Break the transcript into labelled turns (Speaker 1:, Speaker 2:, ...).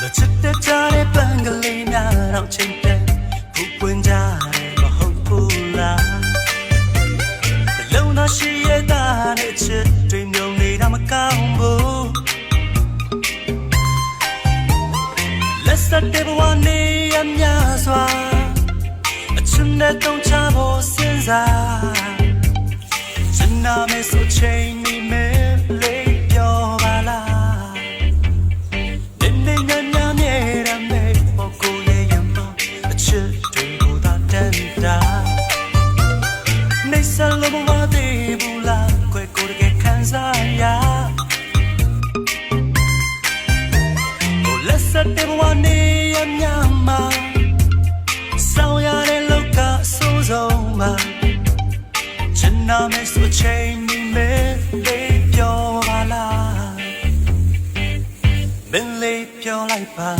Speaker 1: မချစ်တဲ့ကြားတဲ့ပန်းကလေးများတော့ချိန်တဲ့ဖူးပွင့်ကြတယ်မဟုတ်ဘူးလားဘလုံးသားရှိရတဲ့နဲ့ချစ်တွေမြုံနေတာမကောင်းဘူးလက်စတဲ့ဘဝနေရမြစွာအချစ်နဲ့တုံးချဖို့စဉ်းစားစနာမဲဆိုချိန် နေစလုံးမသေးဘူးလားခွဲကိုယ်တကယ်ခံစားရကိုလက်စတဲ့ဘဝနေရမြမှာဆောင်ရတဲ့လောကအဆိုးဆုံးမှာချင်နာမယ်ဆိုချိန်မိမယ်လေးပြောပါလားမင်းလေးပြောလိုက်ပါ